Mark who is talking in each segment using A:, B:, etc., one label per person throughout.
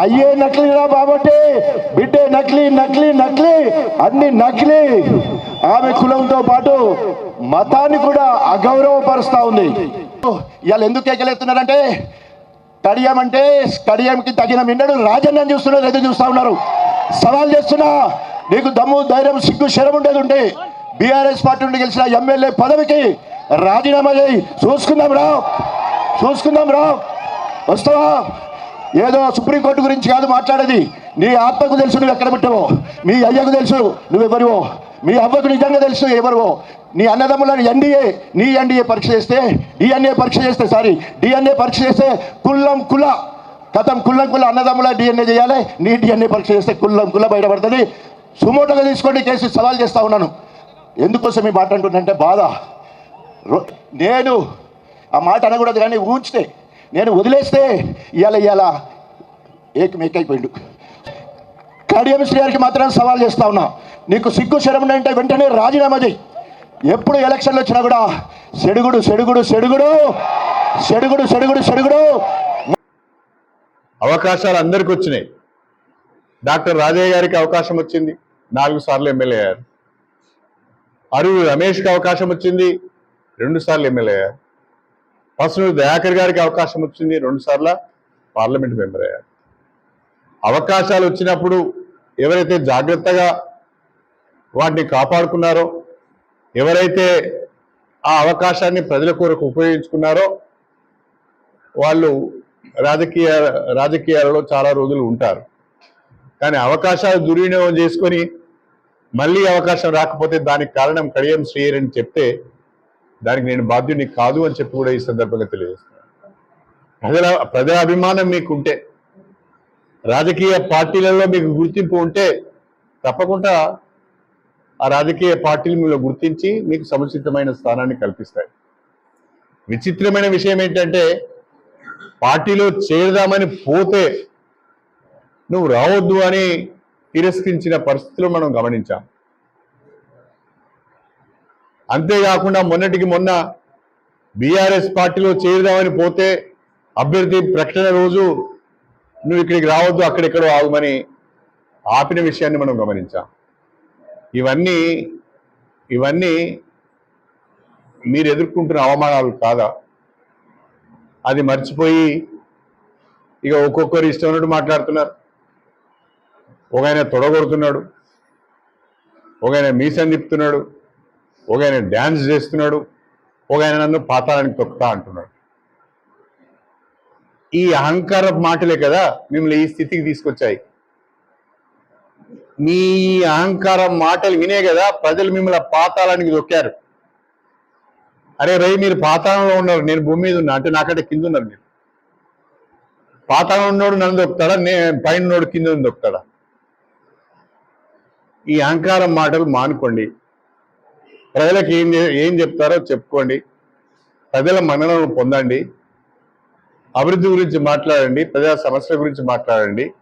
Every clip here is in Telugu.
A: అయ్యే నకిలీరా బాబట్టి. బిడ్డే నకిలీ నకిలీ నకిలీ అన్ని నకిలీ. ఆమె కులంతో పాటు మతాన్ని కూడా అగౌరవపరుస్తా ఉంది. ఇవాళ ఎందుకు ఎగలేస్తున్నారంటే కడియం అంటే కడియంకి తగిన మిన్నడు రాజన్న చూస్తున్నారు ఎదురు చూస్తా ఉన్నారు. సవాల్ చేస్తున్నా నీకు దమ్ము ధైర్యం సిగ్గు శరం ఉండేది ఉంటే బీఆర్ఎస్ పార్టీ నుండి గెలిచిన ఎమ్మెల్యే పదవికి రాజీనామా చేయి. చూసుకుందాం రా. చూసుకుందాం రా. వస్తావా? ఏదో సుప్రీంకోర్టు గురించి కాదు మాట్లాడేది. నీ ఆత్మకు తెలుసు నువ్వు ఎక్కడ పెట్టవో. మీ అయ్యకు తెలుసు నువ్వు ఎవరివో. మీ అవ్వకు నిజంగా తెలుసు ఎవరివో. నీ అన్నదమ్ములను ఎన్డీఏ నీ ఎన్డీఏ పరీక్ష చేస్తే డిఎన్ఏ పరీక్ష చేస్తే సారీ డిఎన్ఏ పరీక్ష చేస్తే కుల్లం కుల. కథం కుల్లం కుల అన్నదమ్ముల డిఎన్ఏ చేయాలి. నీ డిఎన్ఏ పరీక్ష చేస్తే కుల్లం కుల బయటపడుతుంది. సుమోటోగా తీసుకోండి కేసు సవాల్ చేస్తా ఉన్నాను. ఎందుకోసం ఈ మాట అంటుందంటే బాధ. రో- నేను ఆ మాట అనకూడదు కానీ ఊంచితే నేను వదిలేస్తే ఇవాళ ఇవాళ ఏకమేకైపోయిండు కడియం శ్రీ గారికి మాత్రం సవాల్ చేస్తా ఉన్నా. నీకు సిగ్గు శరం అంటే వెంటనే రాజీనామా చేయి ఎప్పుడు ఎలక్షన్లు వచ్చినా కూడా సెడుగుడు సెడుగుడు సెడుగుడు సెడుగుడు సెడుగుడు సెడుగుడు.
B: అవకాశాలు అందరికి వచ్చినాయి. డాక్టర్ రాజయ్య గారికి అవకాశం వచ్చింది. నాలుగు సార్లు ఎమ్మెల్యే అయ్యారు. అరువు రమేష్కి అవకాశం వచ్చింది. రెండు సార్లు ఎమ్మెల్యే అయ్యారు. పసునూరు దయాకర్ గారికి అవకాశం వచ్చింది రెండు సార్ల పార్లమెంట్ మెంబర్ అయ్యారు అవకాశాలు వచ్చినప్పుడు ఎవరైతే జాగ్రత్తగా వాటిని కాపాడుకున్నారో ఎవరైతే ఆ అవకాశాన్ని ప్రజల కొరకు ఉపయోగించుకున్నారో వాళ్ళు రాజకీయ రాజకీయాలలో చాలా రోజులు ఉంటారు. కానీ అవకాశాలు దుర్వినియోగం చేసుకొని మళ్ళీ అవకాశం రాకపోతే దానికి కారణం కడియం శ్రీయర్ అని చెప్తే దానికి నేను బాధ్యుని కాదు అని చెప్పి కూడా ఈ సందర్భంగా తెలియజేస్తున్నాను ప్రజల ప్రజల అభిమానం మీకు ఉంటే రాజకీయ పార్టీలలో మీకు గుర్తింపు ఉంటే తప్పకుండా ఆ రాజకీయ పార్టీలు మీరు గుర్తించి మీకు సముచితమైన స్థానాన్ని కల్పిస్తాయి. విచిత్రమైన విషయం ఏంటంటే పార్టీలో చేరదామని పోతే నువ్వు రావద్దు అని తిరస్కరించిన పరిస్థితులు మనం గమనించాం. అంతేకాకుండా మొన్నటికి మొన్న బీఆర్ఎస్ పార్టీలో చేరుదామని పోతే అభ్యర్థి ప్రకటన రోజు నువ్వు ఇక్కడికి రావద్దు అక్కడెక్కడో ఆగమని ఆపిన విషయాన్ని మనం గమనించాం. ఇవన్నీ ఇవన్నీ మీరు ఎదుర్కొంటున్న అవమానాలు కాదా? అది మర్చిపోయి ఇక ఒక్కొక్కరు ఇష్టం ఉన్నట్టు మాట్లాడుతున్నారు. ఒక ఆయన తొడగొడుతున్నాడు ఒక ఆయన మీసం తిప్పుతున్నాడు ఒక ఆయన డ్యాన్స్ చేస్తున్నాడు ఒక ఆయన నన్ను పాతాళానికి తొక్కుతా అంటున్నాడు. ఈ అహంకార మాటలే కదా మిమ్మల్ని ఈ స్థితికి తీసుకొచ్చాయి. మీ అహంకార మాటలు వినే కదా ప్రజలు మిమ్మల్ని పాతాళానికి దొక్కారు. అరే రై మీరు పాతాళంలో ఉన్నారు నేను భూమి మీద ఉన్నా అంటే నాకంటే కింద ఉన్నారు మీరు. పాతాళం ఉన్నోడు నన్ను దొక్కుతాడా? నేను పైన ఉన్నోడు కింద దొక్కుతాడా? ఈ అహంకారం మాటలు మానుకోండి. ప్రజలకు ఏం ఏం చెప్తారో చెప్పుకోండి. ప్రజల మన్ననను పొందండి. అభివృద్ధి గురించి మాట్లాడండి. ప్రజల సమస్యల గురించి మాట్లాడండి.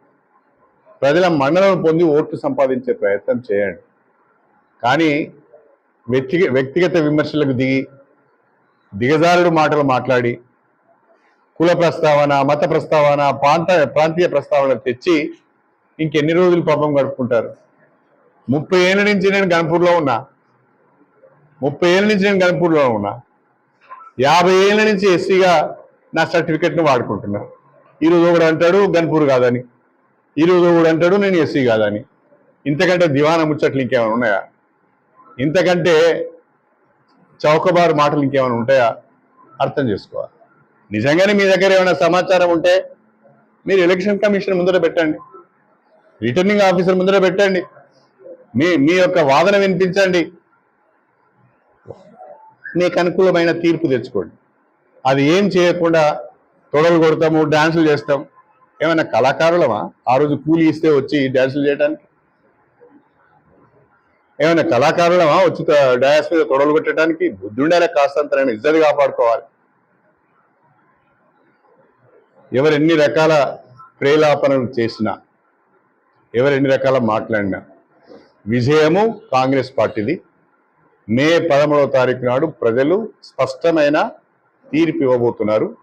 B: ప్రజల మన్ననను పొంది ఓట్లు సంపాదించే ప్రయత్నం చేయండి. కానీ వ్యక్తి వ్యక్తిగత విమర్శలకు దిగి దిగజారుడు మాటలు మాట్లాడి కుల ప్రస్తావన మత ప్రస్తావన ప్రాంత ప్రాంతీయ ప్రస్తావన తెచ్చి ఇంకెన్ని రోజులు పాపం గడుపుకుంటారు? ముప్పై ఏళ్ళ నుంచి నేను గణపూర్లో ఉన్నా. ముప్పై ఏళ్ళ నుంచి నేను గణపూర్లో ఉన్నా. యాభై ఏళ్ళ నుంచి ఎస్సీగా నా సర్టిఫికెట్ను వాడుకుంటున్నా. ఈరోజు ఒకడు అంటాడు గన్పూర్ కాదని. ఈరోజు ఒకడు అంటాడు నేను ఎస్సీ కాదని. ఇంతకంటే దివానా ముచ్చట్లు ఇంకేమైనా ఉన్నాయా? ఇంతకంటే చౌకబారు మాటలు ఇంకేమైనా ఉంటాయా? అర్థం చేసుకోవాలి. నిజంగానే మీ దగ్గర ఏమైనా సమాచారం ఉంటే మీరు ఎలక్షన్ కమిషన్ ముందర పెట్టండి. రిటర్నింగ్ ఆఫీసర్ ముందర పెట్టండి. మీ మీ యొక్క వాదన వినిపించండి. మీకు అనుకూలమైన తీర్పు తెచ్చుకోండి. అది ఏం చేయకుండా తొడలు కొడతాము డాన్సులు చేస్తాం. ఏమైనా కళాకారులమా? ఆ రోజు కూలి ఇస్తే వచ్చి డాన్సులు చేయడానికి ఏమైనా కళాకారులమా? వచ్చి డ్యాన్స్ డాన్స్ మీద తొడలు కొట్టడానికి బుద్ధి ఉండాలి కాస్తంతరైనా ఇజ్జతి కాపాడుకోవాలి. ఎవరు ఎన్ని రకాల ప్రేలాపనలు చేసినా ఎవరు ఎన్ని రకాల మాట్లాడినా విజయము కాంగ్రెస్ పార్టీది. మే పదమూడవ తారీఖు నాడు ప్రజలు స్పష్టమైన తీర్పు ఇవ్వబోతున్నారు.